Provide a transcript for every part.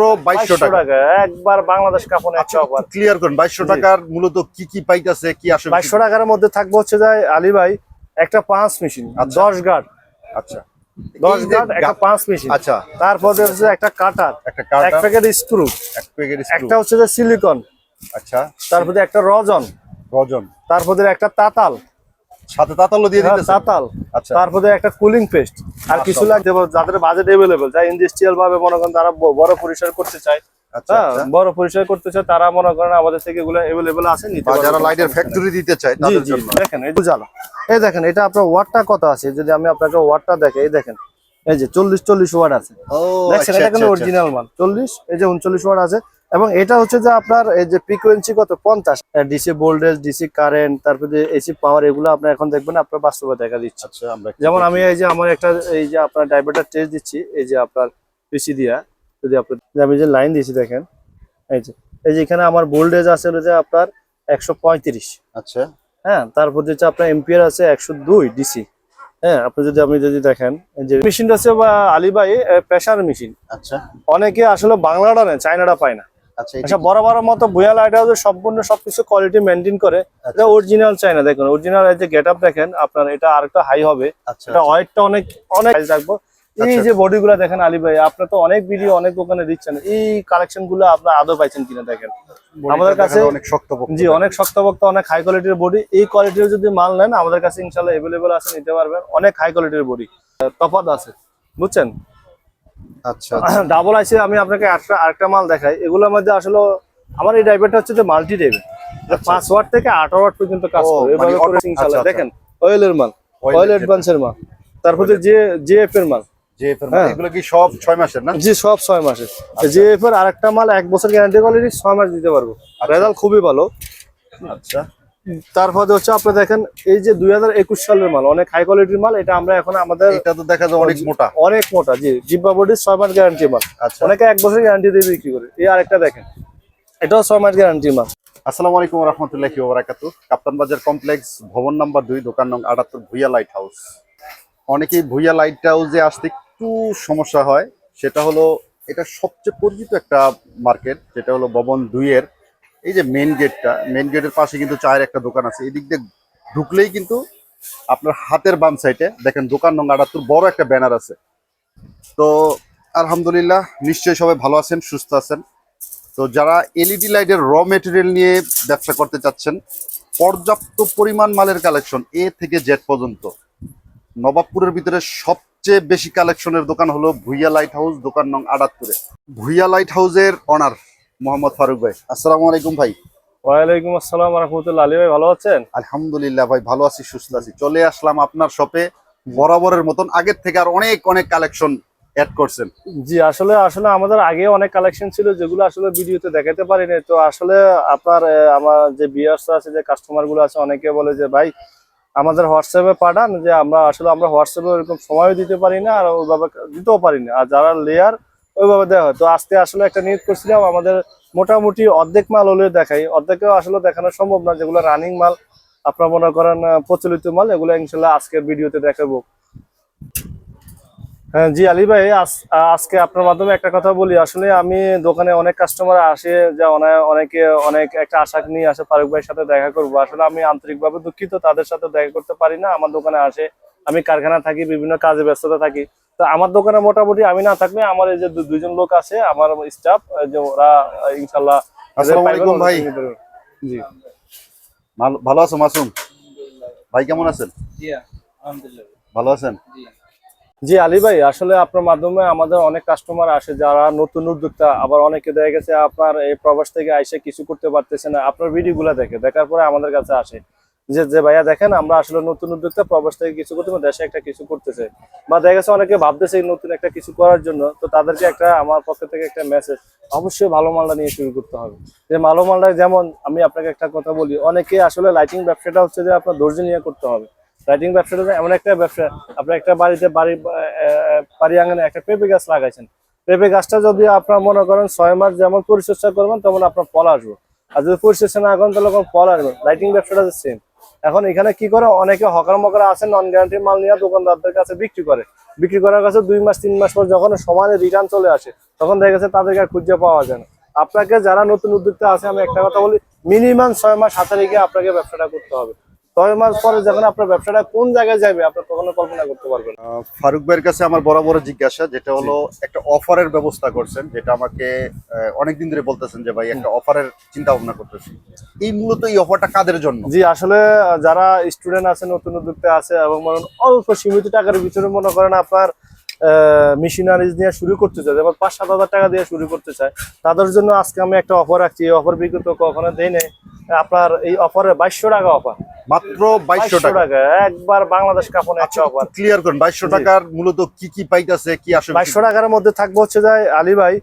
মাত্র বাইশশো 2200 টাকা। একবার বাংলাদেশ আচ্ছা একটা অফার ক্লিয়ার করেন। টাকার মূলত কি কি পাইতেছে কি আসে বাইশশো টাকার মধ্যে থাকবে হচ্ছে আলী ভাই একটা পাঁচ মেশিন আচ্ছা। গার্ড আচ্ছা। দশ এই যে গার্ড একটা পাঁচ মেশিন আচ্ছা। তারপরে হচ্ছে একটা কাটার একটা এক প্যাকেট স্ক্রু এক প্যাকেট একটা হচ্ছে যে সিলিকন আচ্ছা। তারপরে একটা রজন রজন তারপরে একটা তাতাল। সাথে তাতালো দিয়ে হ্যাঁ, দিতেছে তাতাল। আচ্ছা। তারপরে একটা কুলিং পেস্ট আর কিছু পারে যাদের বাজেট এভেলেবেল যারা ইন্ডাস্ট্রিয়াল ভাবে মনে করেন তারা বড় পরিসর করতে চায়। আচ্ছা হ্যাঁ আচ্ছা। বড় পরিসর করতে চায় তারা মনে করেন আমাদের থেকে এগুলো এভেলেবেল আছে নিতে যারা লাইটের ফ্যাক্টরি দিতে চায় তাদের জন্য। দেখেন এই উজালা এই দেখেন এটা আপনার ওয়াটটা কত আছে? যদি আমি আপনাকে ওয়াটটা দেখে এই দেখেন। এই যে চল্লিশ চল্লিশ ওয়াট আছে। ও দেখছেন আচ্ছা, এটা কিন্তু আচ্ছা, অরিজিনাল মাল। চল্লিশ এই যে উনচল্লিশ ওয়াট আছে। এবং এটা হচ্ছে যে আপনার এই যে ফ্রিকোয়েন্সি কত? পঞ্চাশ। ডিসি ভোল্টেজ ডিসি কারেন্ট তারপরে এসি পাওয়ার এগুলো আপনার এখন দেখবেন আপনার বাস্তবে দেখা দিচ্ছে। আচ্ছা আমরা যেমন আমি এই যে আমার একটা এই যে আপনার ডাইভার্টার টেস্ট দিচ্ছি এই যে আপনার পিসি দিয়া। যদি আপনার আমি যে লাইন দিয়েছি দেখেন এই যে এই যে এখানে আমার ভোল্টেজ আছে হলো যে আপনার একশো পঁয়ত্রিশ। আচ্ছা। হ্যাঁ তারপর হচ্ছে আপনার এম্পিয়ার আছে একশো দুই ডিসি হ্যাঁ আপনি যদি আপনি যদি দেখেন যে মেশিনটা বা আলিবাই প্রেশার মেশিন আচ্ছা। অনেকে আসলে বাংলাটা নেয় চায়নাটা পায় না। আচ্ছা এটা আচ্ছা বড় বড় মতো ভুয়া লাইট হাউস সম্পূর্ণ সবকিছু কোয়ালিটি মেনটেন করে। এটা অরিজিনাল চায়না দেখুন অরিজিনাল এই যে গেট আপ দেখেন আপনার এটা আরেকটা হাই হবে। আচ্ছা এটা ওয়েটটা অনেক অনেক রাখব। এই আচ্ছা। যে বডি গুলা দেখেন আলী ভাই আপনার তো অনেক ভিডিও অনেক দোকানে দিচ্ছেন। এই কালেকশনগুলো আপনার আদৌ পাইছেন কিনা দেখেন? আমাদের কাছে- অনেক শক্ত জি অনেক শক্তপোক্ত অনেক হাই কোয়ালিটির বডি এই কোয়ালিটির যদি মাল নেন আমাদের কাছে ইনশাল্লাহ এভেলেবেল আছে নিতে পারবেন। অনেক হাই কোয়ালিটির বডি তফাৎ আছে বুঝছেন? আচ্ছা ডাবল আইসি আমি আপনাকে আরেকটা আরেকটা মাল দেখাই। এগুলোর মধ্যে আসলে আমার এই ড্রাইভারটা হচ্ছে যে মাল্টি ড্রাইভার পাঁচ ওয়াট থেকে আট ওয়াট পর্যন্ত কাজ করে। এভাবে মানে করে আচ্ছা, আচ্ছা। দেখেন অয়েলের মাল অয়েল এর অ্যাডভান্সের মাল। তারপরে যে জিএফ এর মাল। যে এফ এর হ্যাঁ। এগুলো কি সব ছয় মাসের না? জি সব ছয় মাসের। জিএফ এর আরেকটা মাল এক বছর গ্যারান্টি কোয়ালিটি ছয় মাস দিতে পারব। রেজাল্ট খুবই ভালো। আচ্ছা। তারপরে হচ্ছে আপনি দেখেন এই যে দুই একুশ সালের মাল অনেক হাই কোয়ালিটির মাল এটা আমরা এখন আমাদের এটা তো দেখা যায় অনেক মোটা। অনেক মোটা জি জিব্বা বডির ছয় মাস গ্যারান্টি মাল। আচ্ছা। অনেকে এক বছর গ্যারান্টি দিয়ে বিক্রি করে। এই আরেকটা দেখেন এটাও ছয় মাস গ্যারান্টি মাল। আসসালামু আলাইকুম রহমতুল্লাহি ওবারাকাতু কাপ্তান বাজার কমপ্লেক্স ভবন নাম্বার দুই দোকান নং আটাত্তর ভুইয়া লাইট হাউস অনেকেই ভুইয়া লাইট হাউসে আসতে একটু সমস্যা হয়। সেটা হলো এটা সবচেয়ে পরিচিত একটা মার্কেট যেটা হলো ভবন দুইয়ের। এই যে মেন গেটটা মেন গেটের পাশে কিন্তু চায়ের একটা দোকান আছে। এই দিক দিয়ে ঢুকলেই কিন্তু আপনার হাতের বাম সাইডে দেখেন দোকান নং আটাত্তর, বড় একটা ব্যানার আছে। তো আলহামদুলিল্লাহ নিশ্চয়ই সবাই ভালো আছেন, সুস্থ আছেন। তো যারা এলইডি লাইটের র মেটেরিয়াল নিয়ে ব্যবসা করতে চাচ্ছেন, পর্যাপ্ত পরিমাণ মালের কালেকশন এ থেকে জেড পর্যন্ত। নবাবপুরের ভিতরে সবচেয়ে বেশি কালেকশনের দোকান হলো ভুইয়া লাইট হাউস দোকান নং আটাত্তরে। ভুইয়া লাইট হাউসের অনার মোহাম্মদ ফারুক ভাই। আসসালামু আলাইকুম ভাই। ওয়ালাইকুম আসসালাম রহমতুল্লাহ। আলী ভাই ভালো আছেন? আলহামদুলিল্লাহ ভাই ভালো আছি সুস্থ আছি। চলে আসলাম আপনার শপে বরাবরের মতন। আগের থেকে আর অনেক অনেক কালেকশন অ্যাড করছেন। জি আসলে আসলে আমাদের আগে অনেক কালেকশন ছিল যেগুলো আসলে ভিডিওতে দেখাতে পারিনি। তো আসলে আপনার আমার যে বিয়ার্স আছে যে কাস্টমারগুলো আছে অনেকে বলে যে ভাই আমাদের হোয়াটসঅ্যাপে পাঠান যে আমরা আসলে আমরা হোয়াটসঅ্যাপে ওরকম সময়ও দিতে পারি না আর ওইভাবে দিতেও পারি না। আর যারা লেয়ার ওইভাবে দেওয়া হয়। তো আজকে আসলে একটা নিয়োগ করছিলাম, আমাদের মোটামুটি অর্ধেক মাল হলে দেখাই। অর্ধেকেও আসলে দেখানো সম্ভব না, যেগুলো রানিং মাল, আপনার মনে করেন প্রচলিত মাল, এগুলো ইনশাল্লাহ আজকের ভিডিওতে দেখাবো। হ্যাঁ জি আলী ভাই আজকে আপনার মাধ্যমে একটা কথা বলি। আসলে আমি দোকানে অনেক কাস্টমার আসে, যা অনে- অনেকে অনেক একটা আশা নিয়ে আসে ফারুক ভাইয়ের সাথে দেখা করব। আসলে আমি আন্তরিকভাবে দুঃখিত, তাদের সাথে দেখা করতে পারি না। আমার দোকানে আসে, আমি কারখানা থাকি, বিভিন্ন কাজে ব্যস্ততা থাকি। তো আমার দোকানে মোটামুটি আমি না থাকলে আমার এই যে দুইজন লোক আছে আমার স্টাফ যে ওরা ইনশাল্লাহ আসসালামু আলাইকুম ভাই। জি। ভালো- ভালো আছো মাসুম? ভাই কেমন আছেন? ভালো আছেন? জি। আলী ভাই আসলে আপনার মাধ্যমে আমাদের অনেক কাস্টমার আসে যারা নতুন উদ্যোক্তা আবার অনেকে দেখা গেছে আপনার এই প্রবাস থেকে আইসে কিছু করতে পারতেছে না। আপনার ভিডিওগুলো দেখে দেখার পরে আমাদের কাছে আসে। যে যে ভাইয়া দেখেন, আমরা আসলে নতুন উদ্যোক্তা, প্রবাস থেকে কিছু করতে দেশে একটা কিছু করতেছে। বা দেখা গেছে অনেকে ভাবতেছে নতুন একটা কিছু করার জন্য, তো তাদেরকে একটা, আমার পক্ষ থেকে একটা মেসেজ অবশ্যই ভালো মালটা নিয়ে শুরু করতে হবে। যে, ভালো মালটা যেমন, আমি আপনাকে একটা কথা বলি, অনেকে আসলে লাইটিং ব্যবসাটা হচ্ছে যে, আপনার ধৈর্য নিয়ে করতে হবে। লাইটিং ব্যবসাটা এমন একটা ব্যবসা, আপনি একটা বাড়িতে বাড়ি বাড়ি আঙানে একটা পেঁপে গাছ লাগাইছেন। পেঁপে গাছটা যদি আপনার মনে করেন ছয় মাস যেমন পরিচর্যা করবেন, তেমন আপনার ফল আসবে। আর যদি পরিচর্যা না করেন, তাহলে ফল আসবে? লাইটিং ব্যবসাটা সেম এখন এখানে কি করে? অনেকে হকার মকার আছে নন গ্যারান্টি মাল নিয়ে দোকানদারদের কাছে বিক্রি করে। বিক্রি করার কাছে দুই মাস, তিন মাস পর যখন সমানে রিটার্ন চলে আসে, তখন দেখা গেছে তাদেরকে আর খুঁজে পাওয়া যায় না। আপনাকে যারা নতুন উদ্যোক্তা আছে, আমি একটা কথা বলি মিনিমাম ছয় মাস হাতে রেখে আপনাকে ব্যবসাটা করতে হবে। ছয় মাস পরে যখন আপনার ব্যবসাটা কোন জায়গায় যাবে আপনার কখনো কল্পনা করতে পারবেন? ফারুক ভাইয়ের কাছে আমার বড় বড় জিজ্ঞাসা যেটা হলো একটা অফারের ব্যবস্থা করছেন যেটা আমাকে অনেকদিন ধরে বলতেছেন যে ভাই একটা অফারের চিন্তা ভাবনা করতেছি। এই মূলত এই অফারটা কাদের জন্য? জি আসলে যারা স্টুডেন্ট আছে নতুন উদ্যোক্তা আছে এবং অল্প সীমিত টাকার ভিতরে মনে করেন আপনার মেশিনারিজ নিয়ে শুরু করতে চায় যেমন পাঁচ সাত হাজার টাকা দিয়ে শুরু করতে চায় তাদের জন্য আজকে আমি একটা অফার রাখছি। এই অফার বিগত কখনো দেয় নাই। আপনার এই অফারে বাইশশো টাকা অফার মাত্র বাইশশো টাকা। একবার বাংলাদেশ কাপনে একটা অফার ক্লিয়ার করেন বাইশশো টাকার মূলত কি কি পাইতেছে কি আসলে বাইশশো টাকার মধ্যে থাকবে হচ্ছে যে আলী ভাই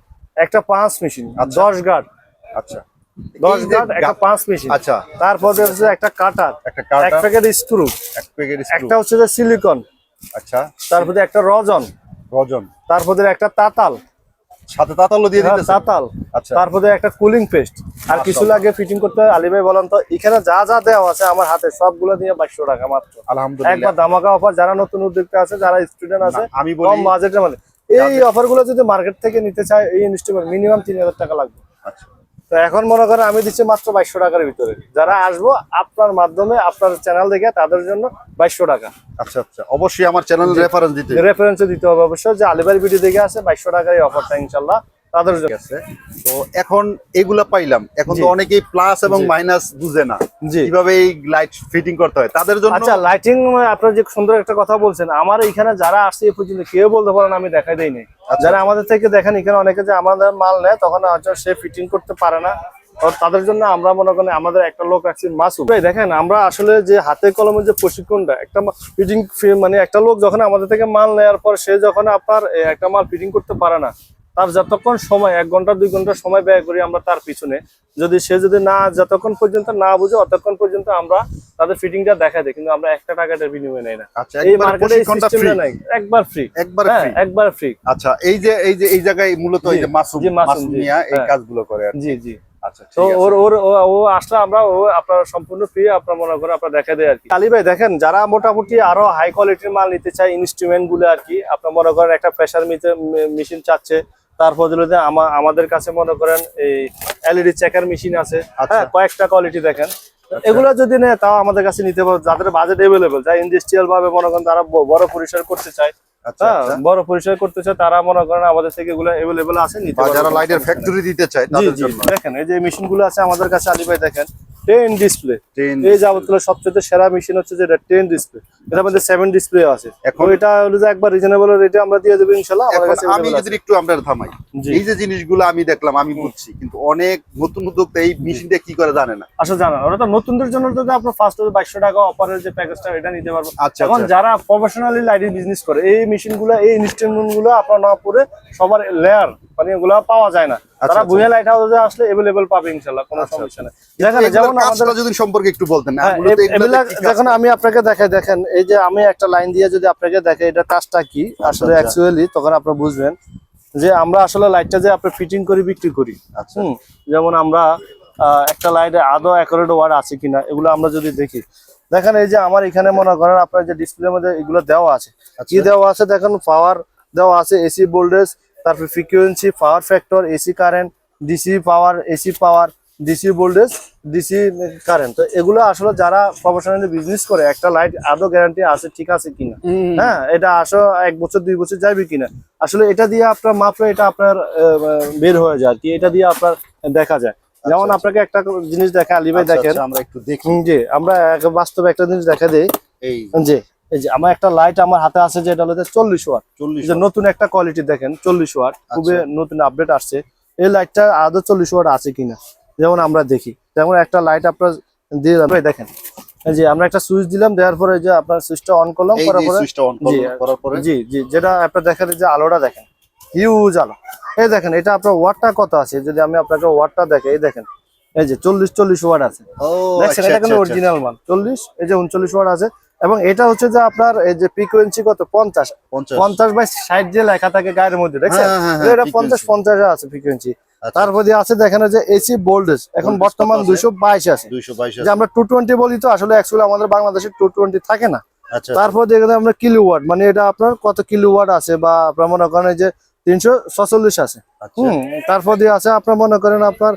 একটা পাঁচ মেশিন আচ্ছা। দশ গার্ড আচ্ছা। দশ এই যে গার্ড একটা পাঁচ মেশিন আচ্ছা। তারপরে হচ্ছে একটা কাটার একটা এক প্যাকেট স্ক্রু এক প্যাকেট একটা হচ্ছে যে সিলিকন আচ্ছা। তারপরে একটা রজন রজন তারপরে একটা তাতাল। সাথে তাতালও দিয়ে দিতে তাতাল। আচ্ছা। তারপরে একটা কুলিং পেস্ট আর কিছু লাগে ফিটিং করতে হয়। আলী ভাই বলেন তো এখানে যা যা দেওয়া আছে আমার হাতে সবগুলো দিয়ে বাইশশো টাকা মাত্র। আলহামদুলিল্লাহ। একবার ধামাকা অফার যারা নতুন উদ্যোক্তা আছে যারা স্টুডেন্ট আছে আমি আমি কম বলি বাজেটের মানে। এই অফারগুলো যদি মার্কেট থেকে নিতে চায় এই ইনস্টলমেন্ট মিনিমাম তিন হাজার টাকা লাগবে। আচ্ছা। তো এখন মনে করেন আমি দিচ্ছি মাত্র বাইশশো টাকার ভিতরে। যারা আসব আপনার মাধ্যমে আপনার চ্যানেল দেখে তাদের জন্য বাইশশো টাকা। আচ্ছা আচ্ছা। অবশ্যই আমার চ্যানেল রেফারেন্স দিতে রেফারেন্স দিতে হবে অবশ্যই। যে আলিবার ভিডিও দেখে আছে বাইশশো টাকার এই অফারটা ইনশাল্লাহ। তাদের জন্য আছে। তো এখন এগুলা পাইলাম। এখন তো অনেকেই প্লাস এবং মাইনাস বুঝে না। কীভাবে এই লাইট ফিটিং করতে হয়? তাদের জন্য আচ্ছা লাইটিং আপনার যে সুন্দর একটা কথা বলছেন আমার এখানে যারা আসছে এ পর্যন্ত কেউ বলতে পারেন আমি দেখাই দেই নাই আচ্ছা। যারা আমাদের থেকে দেখেন এখানে অনেকে যে আমাদের মাল নেয় তখন হয়তো সে ফিটিং করতে পারে না। তাদের জন্য আমরা মনে করি আমাদের একটা লোক রাখছি মাসুম। ভাই দেখেন আমরা আসলে যে হাতে কলমের যে প্রশিক্ষণটা একটা ফিটিং মানে একটা লোক যখন আমাদের থেকে মাল নেওয়ার পর সে যখন আপনার একটা মাল ফিটিং করতে পারে না তার যতক্ষণ সময় এক ঘণ্টা দুই ঘণ্টা সময় ব্যয় করি আমরা তার পিছনে যদি সে যদি না যতক্ষণ পর্যন্ত না বুঝে অতক্ষণ পর্যন্ত আমরা তাদের ফিটিংটা দেখা দেয় কিন্তু আমরা একটা টাকাটার বিনিময়ে নেই না। আচ্ছা এই মার্কেটে ফ্রি নাই। একবার ফ্রি একবার হ্যাঁ ফ্রি একবার ফ্রি আচ্ছা এই যে এই যে এই জায়গায় মূলত এই যে মাসুম মাসুম, মাসুম মিয়া এই হ্যাঁ। কাজগুলো করে জি জি। আচ্ছা তো ওর ওর ও ও আসলে আমরা ও আপনার সম্পূর্ণ ফ্রি আপনার মনে করেন আপনার দেখা দেয় আর কি। কালী ভাই দেখেন যারা মোটামুটি আরও হাই কোয়ালিটির মাল নিতে চায় ইনস্ট্রুমেন্টগুলো আর কি আপনার মনে করেন একটা প্রেসার মেশিন চাচ্ছে যে আমা- আমাদের কাছে মনে করেন এই এলইডি চেকার মেশিন আছে। আচ্ছা। হ্যাঁ কয়েকটা কোয়ালিটি দেখেন। এগুলো যদি নেয় তাও আমাদের কাছে নিতে পারবে যাদের বাজেট এভেলেবেল যারা ইন্ডাস্ট্রিয়াল ভাবে মনে করেন তারা বড় পরিসর করতে চায়। আচ্ছা হ্যাঁ আচ্ছা। বড় পরিসর করতে চায় তারা মনে করেন আমাদের থেকে এগুলো এভেলেবেল আছে নিতে যারা লাইটের ফ্যাক্টরি দিতে চায় তাদের জন্য। দেখেন এই যে মেশিনগুলো আছে আমাদের কাছে আলী ভাই দেখেন। টেন ডিসপ্লে এই যাবতীয় সবচেয়ে সেরা মেশিন হচ্ছে যেটা টেন ডিসপ্লে এটার মধ্যে সেভেন ডিসপ্লে আছে। এখন- এখন এটা হলো যে একবার রিজনেবল রেটে আমরা দিয়ে দেবো ইনশাল্লাহ আমাদের কাছে আমি যদি একটু আমরা থামাই। এই যে জিনিসগুলো আমি দেখলাম আমি বুঝছি কিন্তু অনেক নতুন উদ্যোক্তা এই মেশিনটা কি করে জানে না। আসলে জানা ওটা তো নতুনদের জন্য তো আপনার ফার্স্ট বাইশশো টাকা অফারের যে প্যাকেজটা এটা নিতে পারব। আচ্ছা এখন আচ্ছা যারা প্রফেশনালি লাইটিং বিজনেস করে এই মেশিনগুলো এই ইনস্ট্রুমেন্টগুলো আপনার না পরে সবার লেয়ার মানে এগুলো পাওয়া যায় না। তারা আচ্ছা। ভুয়া লাইট হাউসে আসলে এভেলেবেল পাবে ইনশাল্লাহ কোনো আচ্ছা, সমস্যা নেই। দেখেন যেমন আমাদের যদি সম্পর্কে একটু বলতেন হ্যাঁ? যখন আমি আপনাকে দেখাই দেখেন এই যে আমি একটা লাইন দিয়ে যদি আপনাকে দেখাই এটা কাজটা কি? আসলে আচ্ছা। অ্যাকচুয়ালি তখন আপনারা বুঝবেন যে আমরা আসলে লাইটটা যে আপনি ফিটিং করি বিক্রি করি। আচ্ছা। যেমন আমরা একটা লাইটে আদৌ অ্যাকোরেট ওয়ার্ড আছে কিনা এগুলো আমরা যদি দেখি। দেখেন এই যে আমার এখানে মনে করেন আপনার যে ডিসপ্লের মধ্যে এগুলো দেওয়া আছে। কি আচ্ছা। দেওয়া আছে? দেখেন পাওয়ার দেওয়া আছে এসি ভোল্টেজ তারপর frequency power factor AC current DC power AC power DC voltage DC current তো এগুলো আসলে যারা প্রফেশনালি বিজনেস করে একটা লাইট আদৌ গ্যারান্টি আছে ঠিক আছে কিনা? হ্যাঁ এটা আসো এক বছর দুই বছর যাবে কিনা? আসলে এটা দিয়ে আপনার মাপলে এটা আপনার বের হয়ে যায় আর কি। এটা দিয়ে আপনার দেখা যায়। যেমন আচ্ছা। আপনাকে একটা জিনিস দেখে আলী ভাই আচ্ছা, দেখেন। আচ্ছা, আমরা একটু দেখি। যে আমরা বাস্তবে একটা জিনিস দেখা দিই। এই যে এই যে আমার একটা লাইট আমার হাতে আছে যেটা হলো চল্লিশ ওয়াট চল্লিশ যে নতুন একটা কোয়ালিটি দেখেন চল্লিশ ওয়াট খুবই আচ্ছা। নতুন আপডেট আসছে। এই লাইটটা আদৌ চল্লিশ ওয়াট আছে কিনা? যেমন আমরা দেখি। যেমন একটা লাইট আপনার দিয়ে এই দেখেন। যে আমরা একটা সুইচ দিলাম দেওয়ার পরে যে আপনার সুইচটা অন করলাম করার পরে জি, জি জি যেটা আপনার দেখেন যে আলোটা দেখেন। হিউজ আলো। এই দেখেন এটা আপনার ওয়াটটা কত আছে? যদি আমি আপনাকে ওয়াটটা দেখে এই দেখেন। এই যে চল্লিশ চল্লিশ ওয়াট আছে। দেখছেন আচ্ছা, এটা কিন্তু আচ্ছা, অরিজিনাল মাল। চল্লিশ এই যে উনচল্লিশ ওয়াট আছে। এবং এটা হচ্ছে যে আপনার এই যে ফ্রিকোয়েন্সি কত? পঞ্চাশ। পঞ্চাশ। বাই ষাট যে লেখা থাকে গায়ের মধ্যে দেখছেন? হ্যাঁ, হ্যাঁ, হ্যাঁ, এটা পঞ্চাশ পঞ্চাশ আছে ফ্রিকোয়েন্সি আচ্ছা। তারপর আছে দেখেন যে এসি ভোল্টেজ এখন বর্তমান দুইশো বাইশ আছে। যে আমরা টু টোয়েন্টি বলি তো আসলে অ্যাকচুয়ালি আমাদের বাংলাদেশে টু টোয়েন্টি থাকে না। আচ্ছা। তারপর দেখেন আমরা কিলো ওয়াট মানে এটা আপনার কত কিলো ওয়াট আছে বা আপনার মনে করেন যে তিনশো সচল্লিশ আছে। হম হুম তারপর দিয়ে আছে আপনার মনে করেন আপনার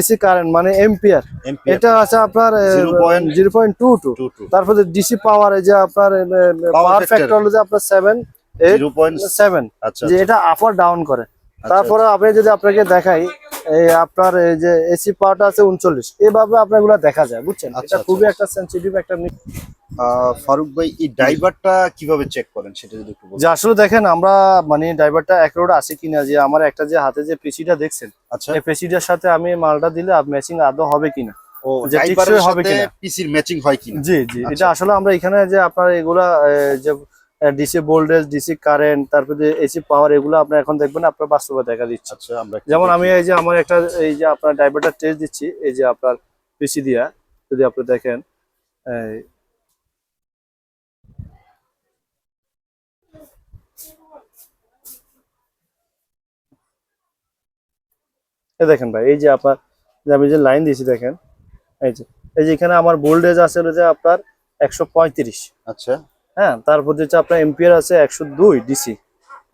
এসি কারেন্ট মানে এম্পিয়ার এটা আছে আপনার জিরো পয়েন্ট টু টু। তারপর ডিসি পাওয়ার এই যে আপনার পাওয়ার ফ্যাক্টর হলো যে আপনার সেভেন এইট সেভেন আচ্ছা যে এটা আপ ডাউন করে। আচ্ছা, তারপরে আপনি যদি আপনাকে দেখাই এই আপনার এই যে এসি পাওয়ারটা আছে উনচল্লিশ এইভাবে আপনার এগুলা দেখা যায় বুঝছেন আচ্ছা, এটা আচ্ছা, খুবই আচ্ছা। একটা সেন্সিটিভ একটা ফারুক ভাই এই ড্রাইভারটা কীভাবে চেক করেন সেটা যদি একটু যে আসলে দেখেন আমরা মানে ড্রাইভারটা এক রোড আছে কিনা যে আমার একটা যে হাতে যে পেশিটা দেখছেন আচ্ছা এই পেশিটার সাথে আমি মালটা দিলে ম্যাচিং আদৌ হবে কিনা হবে কিনা। পিসির ম্যাচিং হয় কিনা জি জি। এটা আসলে আমরা এখানে যে আপনার এগুলা যে ডিসি ভোল্টেজ ডিসি কারেন্ট তারপরে এসি পাওয়ার এগুলো আপনার এখন দেখবেন আপনার বাস্তবে দেখা দিচ্ছে। আচ্ছা আমরা যেমন আমি এই যে আমার একটা এই যে আপনার ড্রাইভারটা টেস্ট দিচ্ছি এই যে আপনার পিসি দিয়া যদি আপনি দেখেন দেখেন ভাই এই যে আপনার আমি যে লাইন দিয়েছি দেখেন এই যে এই যে এখানে আমার ভোল্টেজ আছে হলো যে আপনার একশো পঁয়ত্রিশ। আচ্ছা। হ্যাঁ তারপর হচ্ছে আপনার এম্পিয়ার আছে একশো দুই ডিসি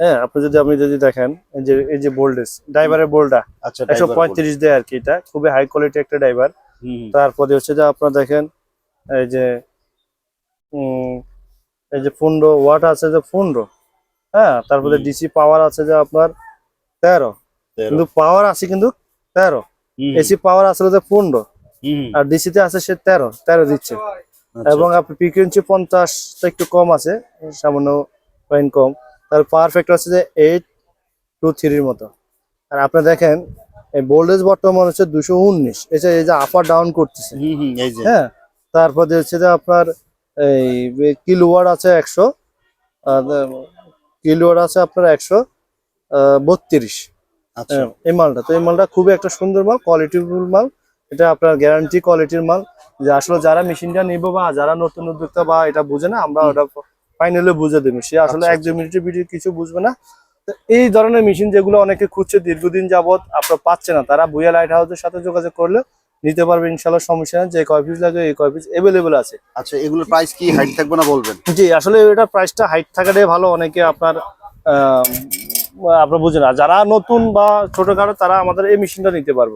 হ্যাঁ আপনি যদি আপনি যদি দেখেন এই যে এই যে ভোল্টেজ ড্রাইভারের বোল্টটা আচ্ছা একশো পঁয়ত্রিশ দেয় আর কি এটা খুবই হাই কোয়ালিটি একটা ড্রাইভার। তারপরে হচ্ছে যে আপনার দেখেন এই যে এই যে পনেরো ওয়াট আছে যে পনেরো। হ্যাঁ তারপরে ডিসি পাওয়ার আছে যে আপনার তেরো। কিন্তু পাওয়ার আছে কিন্তু তেরো। এসি পাওয়ার আসলে যে পনেরো। আর ডিসিতে আছে সে তেরো তেরো দিচ্ছে। এবং আপনার ফ্রিকোয়েন্সি পঞ্চাশ একটু কম আছে সামান্য পয়েন্ট কম। তার পাওয়ার ফ্যাক্টর আছে যে এইট টু থ্রির মতো। আর আপনি দেখেন এই ভোল্টেজ বর্তমান হচ্ছে দুশো উনিশ। এই যে যে আপার ডাউন করতেছে। হুম, হুম, এই যে। হ্যাঁ তারপর হচ্ছে যে আপনার এই কিলোওয়াট আছে একশো কিলোওয়াট আছে আপনার একশো বত্রিশ। আচ্ছা। এই মালটা। তো এই মালটা খুবই একটা সুন্দর মাল কোয়ালিটিফুল মাল। এটা আপনার গ্যারান্টি কোয়ালিটির মাল। যে আসলে যারা মেশিনটা নিবো বা যারা নতুন উদ্যোক্তা বা এটা বুঝে না আমরা ওটা ফাইনালি বুঝে দেবো। সে আসলে আচ্ছা, এক দুই মিনিটের ভিডিও কিছু বুঝবে না। তো এই ধরনের মেশিন যেগুলো অনেকে খুঁজছে দীর্ঘদিন যাবত আপনার পাচ্ছে না। তারা বুয়া লাইট হাউসের সাথে যোগাযোগ করলে নিতে পারবে ইনশাল্লাহ সমস্যা নেই। যে কয় পিস লাগে এই কয় পিস এভেলেবেল আছে। আচ্ছা এগুলোর প্রাইস কি হাইট থাকবে না বলবেন? জি আসলে এটা প্রাইসটা হাইট থাকাটাই ভালো। অনেকে আপনার আহ, আপনার বুঝে না যারা নতুন বা ছোটখাটো তারা আমাদের এই মেশিনটা নিতে পারব।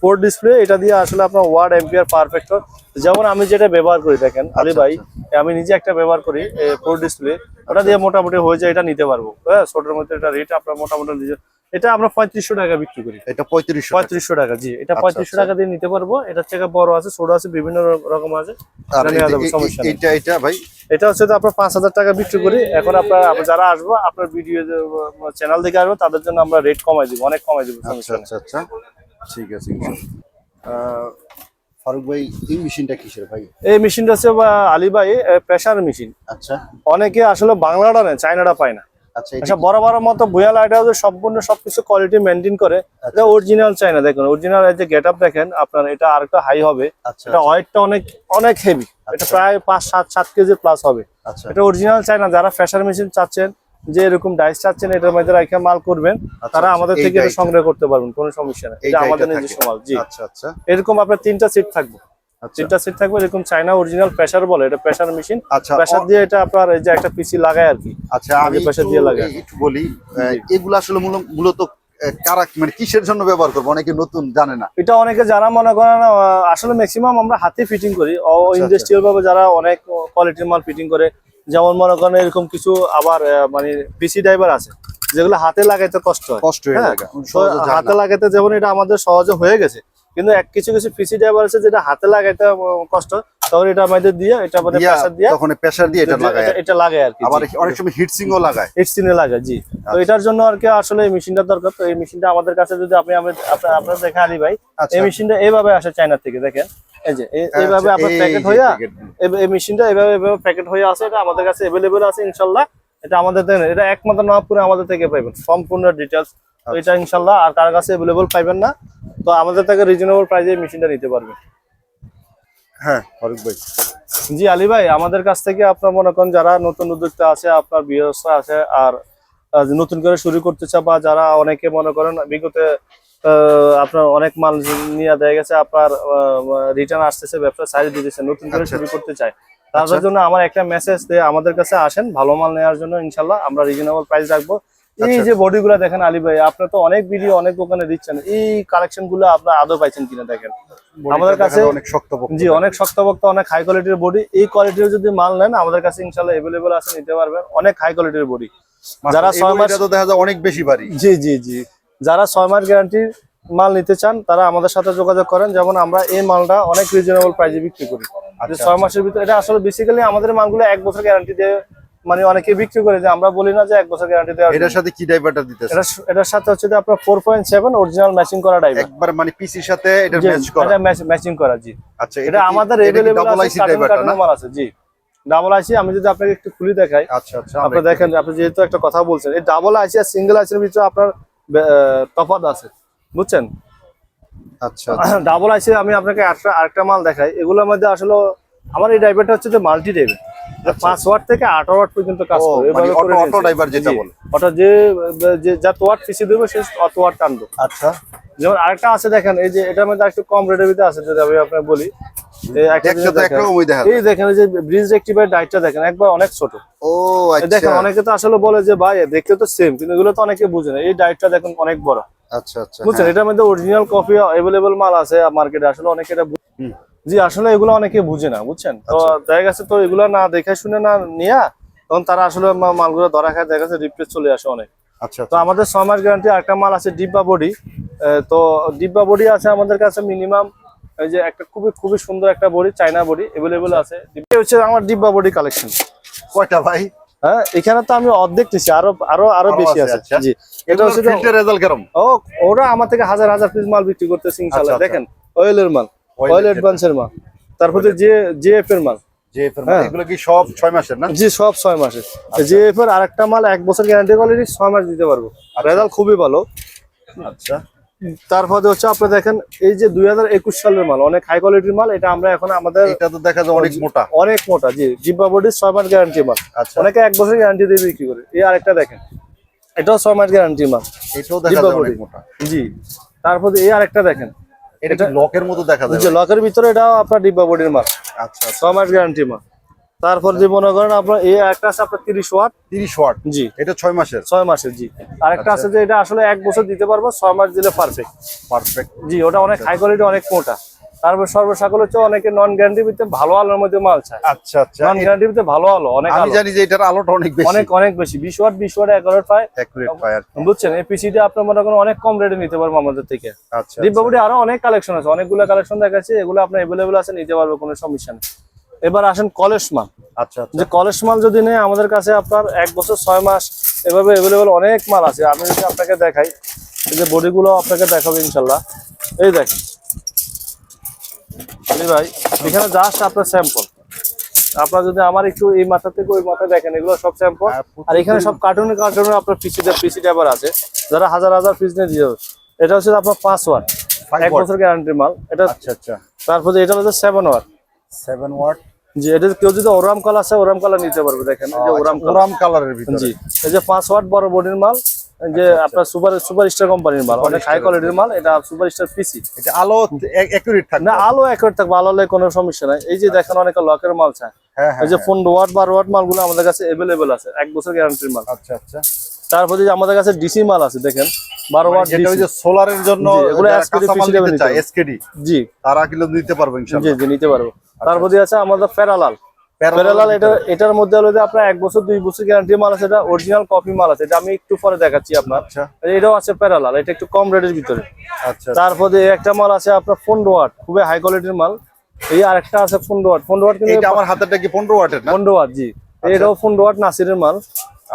ফোর আচ্ছা। ডিসপ্লে এটা দিয়ে আসলে আপনার ওয়ার্ড এম্পিয়ার পারফেক্ট যেমন আমি যেটা ব্যবহার করি দেখেন আলী আচ্ছা, ভাই আমি নিজে একটা ব্যবহার করি ফোর ডিসপ্লে ওটা দিয়ে মোটামুটি হয়ে যায় এটা নিতে পারব। হ্যাঁ ছোটোর মধ্যে এটা রেট আপনার মোটামুটি নিজে এটা আমরা পঁয়ত্রিশশো টাকা বিক্রি করি। এটা পঁয়ত্রিশশো পঁয়ত্রিশশো টাকা জি। এটা আচ্ছা, পঁয়ত্রিশশো আচ্ছা। টাকা দিয়ে নিতে পারব। এটার থেকে বড় আছে ছোট আছে বিভিন্ন রকম আছে। আর এটা সমস্যা এটা ভাই? এটা হচ্ছে তো আপনার পাঁচ হাজার টাকা বিক্রি করি। এখন আপনার যারা আসব আপনার ভিডিও চ্যানেল থেকে আসব তাদের জন্য আমরা রেট কমাই দিব অনেক কমাই দিব আচ্ছা আচ্ছা আচ্ছা। ঠিক আছে। ফারুক ভাই এই মেশিনটা কিসের ভাই? এই মেশিনটা হচ্ছে আলী ভাই প্রেশার মেশিন। আচ্ছা। অনেকে আসলে বাংলাটা নেয় চাইনাটা পায় না। আচ্ছা আচ্ছা বড় বড় মতো লাইট সম্পূর্ণ সবকিছু কোয়ালিটি মেনটেন করে। এটা অরিজিনাল চাইনা দেখুন অরিজিনাল যে গেট আপ দেখেন আপনার এটা আরেকটা হাই হবে। আচ্ছা এটা ওয়েটটা অনেক অনেক হেভি এটা আচ্ছা। প্রায় পাঁচ সাত সাত কেজি প্লাস হবে। আচ্ছা। এটা অরিজিনাল চাইনা যারা ফ্যাশন মেশিন চাচ্ছেন যে এরকম ডাইস চাচ্ছেন এটার মধ্যে রেখে মাল করবেন আচ্ছা, তারা আচ্ছা, আমাদের থেকে এটা সংগ্রহ করতে পারবেন কোনো সমস্যা নেই। এটা আমাদের নিজস্ব মাল জি। আচ্ছা আচ্ছা। এরকম আপনার তিনটা সিট থাকবে। আচ্ছা তিনটা সিট থাকবে এরকম চাইনা অরিজিনাল প্রেসার বলে এটা প্রেসার মেশিন আচ্ছা প্রেসার দিয়ে এটা আপনার এই যে একটা পিসি লাগায় আর কি। আচ্ছা আমি আগে পাশে দিয়ে লাগায়। একটু বলি এগুলো আসলে মূল- মূলত কারা মানে কিসের জন্য ব্যবহার করব? অনেকে নতুন জানে না। এটা অনেকে যারা মনে আসলে ম্যাক্সিমাম আমরা হাতে ফিটিং করি। আচ্ছা। ইন্ডাস্ট্রিয়াল ভাবে যারা অনেক কোয়ালিটির মাল ফিটিং করে যেমন মনে করেন এরকম কিছু আবার মানে পিসি ড্রাইভার আছে যেগুলো হাতে লাগাইতে কষ্ট হয়। কষ্ট হয়ে হাতে। লাগাইতে যেমন এটা আমাদের সহজে হয়ে গেছে কিন্তু এক কিছু কিছু পিসি ড্রাইভার আছে যেটা হাতে লাগাইতে কষ্ট তখন এটা আমাদের দিয়ে এটা মানে প্রেসার দিয়ে। তখন প্রেসার দিয়ে এটা লাগায়। এটা- এটা লাগে আর কি আবার অনেক সময় হিট সিংও লাগায়। এক্সটিনে লাগে জি। তো আচ্ছা। এটার জন্য আর কি আসলে এই মেশিনটা দরকার। তো এই মেশিনটা আমাদের কাছে যদি আপনি আমি আপনার আপনার দেখেন আলী ভাই আচ্ছা। এই মেশিনটা এইভাবে আসে চায়না থেকে দেখেন। এই যে এইভাবে আচ্ছা, আপনার প্যাকেট হইয়া এই- মেশিনটা এইভাবে এইভাবে প্যাকেট হয়ে আছে এটা আমাদের কাছে অ্যাভেলেবেল আছে ইনশাল্লাহ। এটা আমাদের এটা একমাত্র নবাবপুরে আমাদের থেকে পাইবেন। সম্পূর্ণ ডিটেলস তো এটা ইনশাল্লাহ আর কার কাছে অ্যাভেলেবল পাইবেন না। তো আমাদের থেকে রিজনেবল প্রাইসে মেশিনটা নিতে পারবেন। হ্যাঁ ফারুক ভাই। জি আলী ভাই আমাদের কাছ থেকে আপনার মনে করেন যারা নতুন উদ্যোক্তা আছে আপনার ব্যবস্থা আছে আর নতুন করে শুরু করতে চায় বা যারা অনেকে মনে করেন বিগত আপনার অনেক মাল নিয়ে দেয়া গেছে আপনার রিটার্ন আসতেছে ব্যবসা সাইড দিতেছে নতুন করে আচ্ছা, শুরু করতে চায় তাদের আচ্ছা। জন্য আমার একটা মেসেজ দিয়ে আমাদের কাছে আসেন ভালো মাল নেওয়ার জন্য ইনশাল্লাহ আমরা রিজনেবল প্রাইস রাখব। এই আচ্ছা। যে বডিগুলো দেখেন আলী ভাই আপনি তো অনেক ভিডিও অনেক দোকানে দিচ্ছেন। এই কালেকশনগুলো আপনার আদৌ পাইছেন কিনা দেখেন? আমাদের কাছে- অনেক শক্ত জি অনেক শক্তপোক্ত অনেক হাই কোয়ালিটির বডি এই কোয়ালিটির যদি মাল নেন আমাদের কাছে আছে নিতে পারবেন। অনেক হাই কোয়ালিটির বডি যারা ছয় মাস তো দেখা যায় অনেক বেশি ভারী। জি জি জি। যারা ছয় মাস গ্যারান্টির মাল নিতে চান তারা আমাদের সাথে যোগাযোগ করেন। যেমন আমরা এই মালটা অনেক রিজনেবল প্রাইসে বিক্রি করি। আচ্ছা, ছয় মাসের ভিতরে এটা আসলে বেসিক্যালি আমাদের মালগুলো এক বছর গ্যারান্টি দিয়ে মানে অনেকে বিক্রি করে যে আমরা বলি না যে এক বছর গ্যারান্টি দেওয়া এটার সাথে কি ড্রাইভারটা দিতেছে? এটা এটার সাথে হচ্ছে যে আপনার four point seven original matching করা ড্রাইভার একবার মানে পিসির সাথে এটা ম্যাচ করা। এটা ম্যাচিং করা জি। আচ্ছা এটা আমাদের এভেলেবল ডাবল আইসি কার্টুন ড্রাইভারটা না? আছে জি। ডাবল আইসি আমি যদি আপনাকে একটু খুলে দেখাই। আচ্ছা আচ্ছা আপনি দেখেন আপনি যেহেতু একটা কথা বলছেন এই ডাবল আইসি আর সিঙ্গেল আইসির ভিতরে আপনার তফাৎ আছে বুঝছেন? আচ্ছা ডাবল আইসি আমি আপনাকে আরেকটা আরেকটা মাল দেখাই। এগুলোর মধ্যে আসলে আমার এই ড্রাইভারটা হচ্ছে যে মাল্টি ড্রাইভার পাঁচ ওয়াট থেকে ওয়াট পর্যন্ত কাজ মানে এভাবে করে auto- নিয়েছে। যেটা বলে। যে যে যত ওয়াট পিছিয়ে দেবে সে অত ওয়াট টানবে। আচ্ছা। যেমন আরেকটা আছে দেখেন এই যে এটার মধ্যে একটু কম রেটের ভিতরে আছে যদি আমি আপনাকে বলি। এই দেখেন। যে ব্রিজ ডাইটটা দেখেন একবার অনেক ছোট। ও আচ্ছা। দেখেন অনেকে তো আসলে বলে যে ভাই দেখতে তো সেম কিন্তু এগুলো তো অনেকে বুঝে না। এই ডাইটটা দেখুন অনেক বড়। আচ্ছা আচ্ছা বুঝছেন? এটার মধ্যে অরিজিনাল কফি অ্যাভেলেবল মাল আছে মার্কেটে আসলে অনেকে এটা। জি আসলে এগুলো অনেকে বুঝে না বুঝছেন? তো আচ্ছা। দেখা গেছে তো এগুলো না দেখে শুনে না নিয়া তখন তারা আসলে মালগুলো ধরা খায় দেখা গেছে রিপ্লেস চলে আসে অনেক। আচ্ছা তো আমাদের ছয় মাস গ্যারান্টি একটা মাল আছে ডিব্বা বডি। তো ডিব্বা বডি আছে আমাদের কাছে মিনিমাম এই যে একটা খুবই খুবই সুন্দর একটা বডি চাইনা বডি অ্যাভেলেবল আছে। হচ্ছে আমার ডিব্বা বডি কালেকশন কয়টা ভাই? হ্যাঁ এখানে তো আমি অর্ধেক নিচ্ছি আরও আরও আরও বেশি আছে, আচ্ছা। জি এটা হচ্ছে রেজাল্ট কেরম? ও ওরা আমার থেকে হাজার হাজার পিস মাল বিক্রি করতেছে আচ্ছা, আচ্ছা। দেখেন অয়েলের মাল। অয়েল অ্যাডভান্সের মাল। তারপরে যে জিএফ এর মাল। এর হ্যাঁ। এগুলো কি সব ছয় মাসের না? জি সব মাসের। জিএফ এর আরেকটা মাল বছর গ্যারান্টি কোয়ালিটি মাস দিতে পারব। রেজাল্ট খুবই ভালো। আচ্ছা। তারপরে হচ্ছে আপনি দেখেন এই যে দুই হাজার একুশ সালের মাল অনেক হাই কোয়ালিটির মাল এটা আমরা এখন আমাদের এটা তো দেখা যায় অনেক মোটা। অনেক মোটা জি। জিব্বা বডির ছয় মাস গ্যারান্টি মাল। আচ্ছা। অনেকে এক বছর গ্যারান্টি দিয়ে বিক্রি করে। এই আরেকটা দেখেন এটাও ছয় মাস গ্যারান্টি মাল। এটাও দেখা যায় অনেক মোটা। জি। তারপরে এই আরেকটা দেখেন এটা লকের মতো দেখা যায় যে লকের ভিতরে এটা আপনার ডিব্বা বডির মাল। আচ্ছা আচ্ছা। ছয় মাস গ্যারান্টি মাল। তারপর যে মনে করেন আপনার এই একটা আছে আপনার তিরিশ ওয়াট। তিরিশ ওয়াট? জি। এটা ছয় মাসের? মাসের জি। আরেকটা আছে যে এটা আসলে এক বছর দিতে পারব ছয় মাস দিলে পারফেক্ট পারফেক্ট জি ওটা অনেক হাই কোয়ালিটি অনেক মোটা। তারপর সর্বসাকল হচ্ছে অনেকে নন গ্যারান্টি ভিতরে ভালো আলোর মধ্যে মাল চায়। আচ্ছা আচ্ছা। নন গ্যারান্টি ভিতরে ভালো আলো অনেক আমি জানি যে এটার আলোটা অনেক বেশি। অনেক অনেক বেশি। বিশ ওয়াট বিশ ওয়াট এগারো পায়। অ্যাকুরেট ফায়ার বুঝছেন? এই পিসিটা আপনার মনে করেন অনেক কম রেটে নিতে পারব আমাদের থেকে। আচ্ছা দীপাবলি আরও অনেক কালেকশন আছে। অনেকগুলো কালেকশন দেখাচ্ছি এগুলো আপনার এভেলেবেল আছে নিতে পারব কোনো সমস্যা নেই। এবার আসেন কলেজ মাল আচ্ছা আচ্ছা। যে কলেজ মাল যদি নেই আমাদের কাছে আপনার এক বছর ছয় মাস এভাবে এভেলেবেল অনেক মাল আছে। আমি যদি আপনাকে দেখাই এই যে বডিগুলো আপনাকে দেখাবো ইনশাআল্লাহ এই দেখ আলী ভাই এখানে জাস্ট আপনার স্যাম্পল আপনার যদি আমার একটু এই মাথা থেকে ওই মাথা দেখেন এগুলো সব স্যাম্পল আর এখানে সব আপনার পিসি আছে। যারা হাজার হাজার পিস নিয়ে দিয়ে এটা হচ্ছে আপনার পাঁচ ওয়াট এক বছর গ্যারান্টির মাল। এটা আচ্ছা আচ্ছা। তারপরে এটা হচ্ছে সেভেন ওয়াট সেভেন ওয়াট জি এটা কেউ যদি ওরাম কালার আছে ওরাম কালার নিতে পারবে। দেখেন যে ওরাম কালার ওরাম কালারের ভিতরে। জি এই যে পাঁচ ওয়াট বড় বডির মাল। যে আপনার সুপার সুপার স্টার কোম্পানির মাল অনেক হাই কোয়ালিটির মাল এটা সুপার স্টার পিসি এটা আলো অ্যাকুরেট থাকবে। না আলো একর থাকবে আলো হলে কোনো সমস্যা নাই। এই যে দেখেন অনেক লকের মাল চায়। হ্যাঁ হ্যাঁ এই যে ফোন ওয়াট বারো ওয়াট মালগুলো আমাদের কাছে অ্যাভেলেবেল আছে এক বছর গ্যারান্টির মাল। আচ্ছা আচ্ছা। তারপরে যে আমাদের কাছে ডিসি মাল আছে দেখেন বারো ওয়াট যেটা ওই যে সোলারের জন্য এগুলো নিতে চায় এসকেডি জি। তারা কিন্তু নিতে পারবে ইনশাআল্লাহ জি নিতে পারব। তারপরে আছে আমাদের Parallel প্যারালাল এটা এটার মধ্যে হলো যে আপনার এক বছর দুই বছর গ্যারান্টি মাল আছে এটা অরিজিনাল কপি মাল আছে এটা আমি একটু পরে দেখাচ্ছি আপনার। আচ্ছা। এটাও আছে প্যারালাল এটা একটু কম রেটের ভিতরে। আচ্ছা তারপরে একটা মাল আছে আপনার পনেরো ওয়াট খুবই হাই কোয়ালিটির মাল। এই আরেকটা আছে পনেরো ওয়াট পনেরো ওয়াট কিন্তু আমার হাতেরটা কি পনেরো ওয়াটের পনেরো ওয়াট জি। এটাও পনেরো ওয়াট নাসিরের মাল।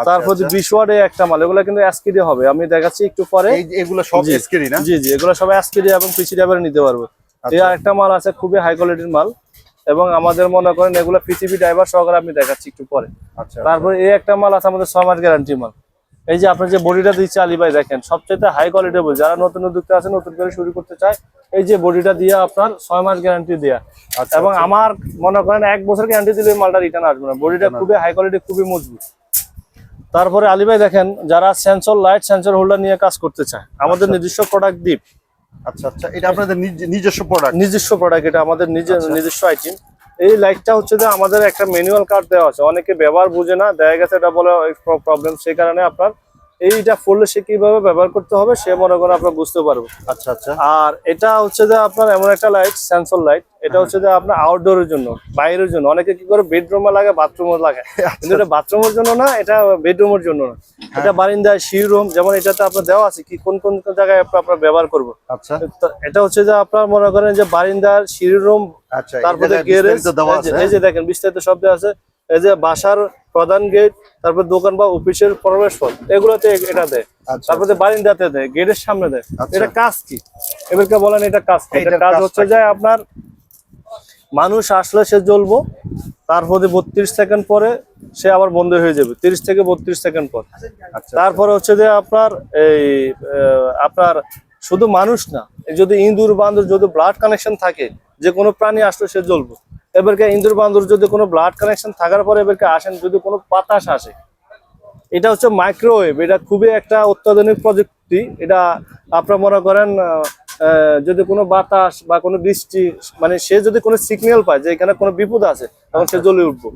তারপর আচ্ছা। বিশ ওয়াট এই একটা মাল এগুলো কিন্তু এসকিডি হবে। আমি দেখাচ্ছি একটু পরে। এগুলো সব জি। এসকেডি না? জি জি এগুলো সব এসকিডি এবং পিসি ড্রাইভার নিতে পারবে। এই আচ্ছা। আরেকটা মাল আছে খুবই হাই কোয়ালিটির মাল। এবং আমাদের মনে করেন এগুলো পিসিবি ড্রাইভার সহকারে আমি দেখাচ্ছি একটু পরে। আচ্ছা তারপর এই একটা মাল আছে আমাদের ছয় মাস গ্যারান্টি মাল। এই যে আপনার যে বডিটা দিচ্ছে আলী ভাই দেখেন সবচেয়ে হাই কোয়ালিটি বই যারা নতুন উদ্যোক্তা আছে নতুন করে শুরু করতে চায় এই যে বডিটা দিয়ে আপনার ছয় মাস গ্যারান্টি দেয়া। আচ্ছা, এবং আমার মনে করেন এক বছর গ্যারান্টি দিলে মালটা রিটার্ন আসবে না। বডিটা খুবই হাই কোয়ালিটি খুবই মজবুত। তারপরে আলী ভাই দেখেন যারা সেন্সর লাইট সেন্সর হোল্ডার নিয়ে কাজ করতে চায় আমাদের নিজস্ব প্রোডাক্ট দ্বীপ আচ্ছা আচ্ছা এটা আপনাদের নিজ- নিজস্ব প্রোডাক্ট নিজস্ব প্রোডাক্ট এটা আমাদের নিজের আচ্ছা। নিজস্ব আইটেম এই লাইটটা হচ্ছে যে আমাদের একটা ম্যানুয়াল কার্ড দেওয়া আছে। অনেকে ব্যবহার বুঝে না দেখা গেছে এটা বলে প্রবলেম সেই কারণে আপনার এইটা ফুললে সে কীভাবে ব্যবহার করতে হবে সে মনে করে আপনার বুঝতে পারব। আচ্ছা আচ্ছা। আর এটা হচ্ছে যে আপনার এমন একটা লাইট সেন্সর লাইট এটা হচ্ছে যে আপনার আউটডোরের জন্য বাইরের জন্য। অনেকে কি করে বেডরুমে লাগে বাথরুমে লাগে কিন্তু এটা বাথরুমের জন্য না এটা বেডরুমের জন্য না। এটা বারিন্দায় সিঁড়ি রুম যেমন এটাতে আপনার দেওয়া আছে কি কোন কোন জায়গায় আপনার ব্যবহার করব। আচ্ছা। এটা হচ্ছে যে আপনার মনে করেন যে বারিন্দার সিঁড়ি রুম আচ্ছা তারপরে তারপরে গ্যারেজ এই যে- এই যে দেখেন বিস্তারিত শব্দ আছে। এই যে বাসার প্রধান গেট তারপর দোকান বা অফিসের প্রবেশ পথ এগুলোতে এটা দেয়। আচ্ছা। তারপরে বারিন্দাতে দেয় গেটের সামনে দেয়। আচ্ছা। এটা কাজ কি? এবারকে বলেন এটা কাজ কি? এটা কাজ হচ্ছে যে আপনার মানুষ আসলে সে জ্বলবো তারপরে বত্রিশ সেকেন্ড পরে সে আবার বন্ধ হয়ে যাবে তিরিশ থেকে বত্রিশ সেকেন্ড পর। আচ্ছা। তারপরে হচ্ছে যে আপনার এই আপনার শুধু মানুষ না যদি ইঁদুর বান্দর যদি ব্লাড কানেকশন থাকে যে কোনো প্রাণী আসলে সে জ্বলবো। এবারকে ইন্দুর বান্দর যদি কোনো ব্লাড কানেকশন থাকার পরে এবারকে আসেন যদি কোনো বাতাস আসে এটা হচ্ছে মাইক্রোওয়েভ এটা খুবই একটা অত্যাধুনিক প্রযুক্তি। এটা আপনার মনে করেন যদি কোনো বাতাস বা কোনো বৃষ্টি মানে সে যদি কোনো সিগন্যাল পায় যে এখানে কোনো বিপদ আছে তখন সে জ্বলে উঠবো।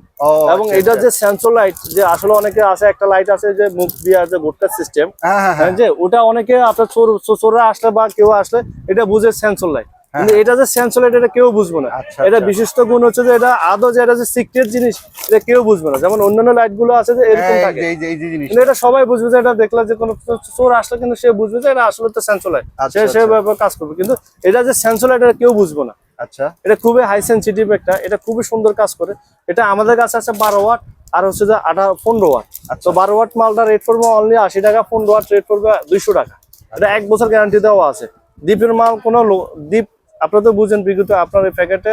এবং আচ্ছা, এটা আচ্ছা। যে সেন্সর লাইট যে আসলে অনেকে আছে একটা লাইট আছে যে মুখ দিয়ে আছে ভোটকার সিস্টেম হ্যাঁ হ্যাঁ হ্যাঁ। যে ওটা অনেকে আপনার চোর চোররা আসলে বা কেউ আসলে এটা বুঝে সেন্সর লাইট কিন্তু এটা যে এটা কেউ বুঝবে না। আচ্ছা, এটা আচ্ছা। বিশিষ্ট গুণ হচ্ছে যে এটা আদৌ যে এটা যে সিক্রেট জিনিস এটা কেউ বুঝবে না। যেমন অন্যান্য লাইটগুলো আছে যে এরকম থাকে। যে- এই যে- এই যে জিনিস কিন্তু এটা সবাই বুঝবে যে এটা দেখলে যে কোনো চোর আসলে কিন্তু সে বুঝবে যে এটা আসলে তো আচ্ছা, সে সে। কাজ করবে। কিন্তু এটা যে এটা কেউ বুঝবে না। আচ্ছা। এটা খুবই হাই সেন্সিটিভ একটা এটা খুবই সুন্দর কাজ করে। এটা আমাদের কাছে আছে বারো ওয়াট আর হচ্ছে যে আঠারো পনেরো ওয়াট। তো বারো ওয়াট মালটা রেট পড়বে অনলি আশি টাকা পনেরো ওয়াট রেট পড়বে দুইশো টাকা। এটা এক বছর গ্যারান্টি দেওয়া আছে। দ্বীপের মাল কোনো দ্বীপ আপনারা তো বুঝেন বিগত আপনার এই প্যাকেটে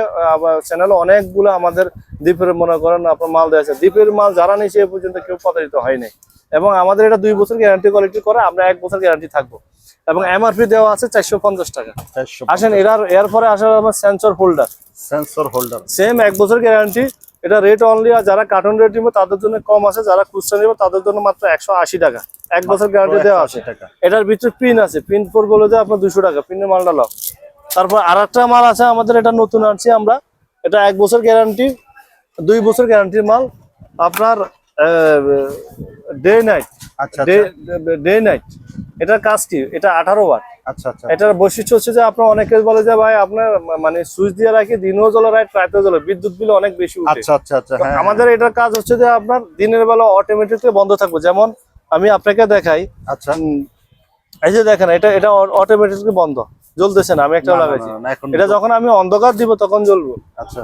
চ্যানেলে অনেকগুলো আমাদের দ্বীপের মনে করেন আপনার মাল দেওয়া আছে। দ্বীপের মাল যারা নিয়েছে এ পর্যন্ত কেউ প্রতারিত হয়নি এবং আমাদের এটা দুই বছর গ্যারান্টি কোয়ালিটি করে আমরা এক বছর গ্যারান্টি থাকব। এবং এমআরপি দেওয়া আছে চারশো পঞ্চাশ টাকা। আসেন এরার এরপরে আসলে আমার sensor holder sensor holder same এক বছর গ্যারান্টি এটা রেট অনলি আর যারা কার্টুন রেট নিবে তাদের জন্য কম আছে যারা খুচরা নিবে তাদের জন্য মাত্র একশো আশি টাকা। এক বছর গ্যারান্টি দেওয়া আছে। টাকা। এটার ভিতরে পিন আছে। পিন ফোর বলে যে আপনার দুশো টাকা। পিনের মালটা লাভ তারপর আর একটা মাল আছে আমাদের এটা নতুন আনছি আমরা। এটা এক বছর গ্যারান্টি দুই বছর গ্যারান্টির মাল। আপনার ডে নাইট আচ্ছা ডে নাইট এটার কাজ কি? এটা আঠারো ওয়াট আচ্ছা আচ্ছা। এটার বৈশিষ্ট্য হচ্ছে যে আপনার অনেকে বলে যে ভাই আপনার মানে সুইচ দিয়ে রাখি দিনও জ্বলে রাইট রাতেও জ্বলে। বিদ্যুৎ বিল অনেক বেশি আচ্ছা আচ্ছা আচ্ছা হ্যাঁ আমাদের এটার কাজ হচ্ছে যে আপনার দিনের বেলা অটোমেটিকলি বন্ধ থাকবে। যেমন আমি আপনাকে দেখাই। আচ্ছা। এই যে দেখেন এটা এটা অটোমেটিকলি বন্ধ। জ্বলতেছে না আমি একটা লাগাইছি। এটা যখন আমি অন্ধকার দিব তখন জ্বলবো। আচ্ছা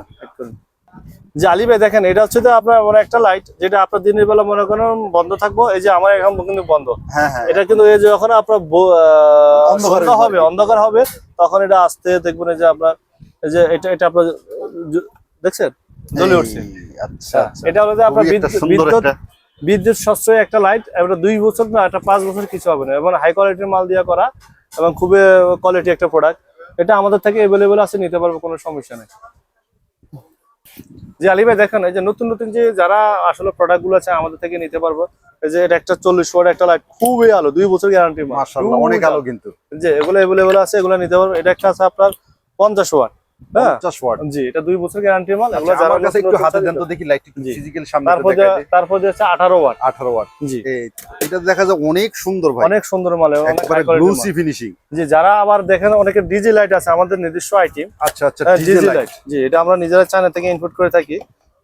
আলী ভাই দেখেন এটা হচ্ছে আপনার এমন একটা লাইট যেটা আপনার দিনের বেলা মনে করেন বন্ধ থাকব এই যে আমার এখন কিন্তু বন্ধ। হ্যাঁ হ্যাঁ। এটা কিন্তু এই যে যখন আপনার অন্ধকার সন্ধ্যা হবে অন্ধকার হবে তখন এটা আসতে দেখবেন এই যে আপনার এই যে এটা এটা আপনার দেখছেন? জ্বলে উঠছে। আচ্ছা আচ্ছা। এটা হলো যে আপনার বিদ্যুৎ বিদ্যুৎ সাশ্রয় একটা লাইট এটা দুই বছর না এটা পাঁচ বছর কিছু হবে না। এবং হাই কোয়ালিটির মাল দিয়ে করা এবং খুবই কোয়ালিটি একটা প্রোডাক্ট এটা আমাদের থেকে অ্যাভেলেবেল আছে নিতে পারব কোনো সমস্যা নেই। যে আলী ভাই দেখেন এই যে নতুন নতুন যে যারা আসলে প্রোডাক্টগুলো আছে আমাদের থেকে নিতে পারব। এই যে এটা একটা চল্লিশ ওয়ার একটা লাইট খুবই আলো দুই বছর গ্যারান্টি মাসাল্লাহ অনেক আলো কিন্তু। যে এগুলো অ্যাভেলেবেল আছে এগুলো নিতে পারব। এটা একটা আছে আপনার পঞ্চাশ ওয়াট 50 ওয়াট জি এটা দুই বছর গ্যারান্টি মাল এগুলো আচ্ছা, যারা কাছে একটু হাতে দেন তো দেখি লাইট একটু ফিজিক্যাল সামনে তারপর তারপর হচ্ছে আঠারো ওয়াট। 18 ওয়াট। জি। এটা দেখা যায় অনেক সুন্দর ভাই। অনেক সুন্দর মাল একবারে গ্লুসি। ফিনিশিং জি যারা আবার দেখেন অনেকে ডিজি লাইট আছে আমাদের নিজস্ব আইটেম আচ্ছা আচ্ছা ডিজি লাইট লাইট জি এটা আমরা নিজেরা চায়না থেকে ইনপুট করে থাকি।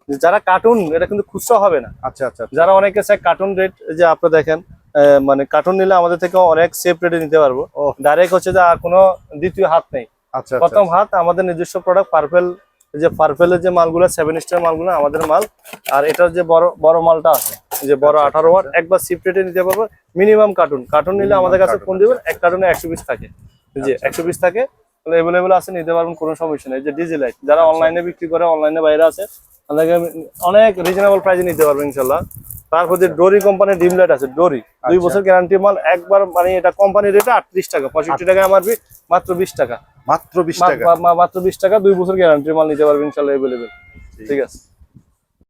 যারা কার্টুন এটা কিন্তু খুচরা হবে না। আচ্ছা আচ্ছা যারা অনেকে চায় কার্টুন রেট যে আপনি দেখেন আহ, মানে কার্টুন নিলে আমাদের থেকে অনেক সেফ রেটে নিতে পারব। ও ডাইরেক্ট হচ্ছে যে আর কোনো দ্বিতীয় হাত নেই। আচ্ছা প্রথম হাত আমাদের নিজস্ব প্রোডাক্ট পার্পেল যে পার্পেলের যে মালগুলো সেভেন স্টার মালগুলো আমাদের মাল। আর এটার যে বড় বড় মালটা আছে। যে বড় আচ্ছা, আঠারো ওয়াট একবার সিপ রেটে নিতে পারব। মিনিমাম কার্টুন কার্টুন নিলে আমাদের কাছে ফোন দিবেন এক কার্টুনে একশো পিস থাকে। যে আচ্ছা। একশো পিস থাকে অ্যাভেলেবেল আছে নিতে পারবেন কোনো সমস্যা নেই। যে ডিজি লাইট যারা আচ্ছা। অনলাইনে বিক্রি করে অনলাইনে বাইরে আছে তাদেরকে অনেক রিজনেবল প্রাইসে নিতে পারবেন ইনশাল্লাহ তারপর যে ডোরি কোম্পানির ডিম লাইট আছে ডোরি দুই আচ্ছা। বছর গ্যারান্টি মাল একবার মানে এটা কোম্পানির রেটে আটত্রিশ টাকা পঁয়ষট্টি টাকা এমআরপি মাত্র বিশ টাকা। মাত্র 20 টাকা। মাত্র বিশ টাকা দুই বছর গ্যারান্টি মাল নিতে পারবেন ইনশাল্লাহ অ্যাভেলেবেল ঠিক আছে।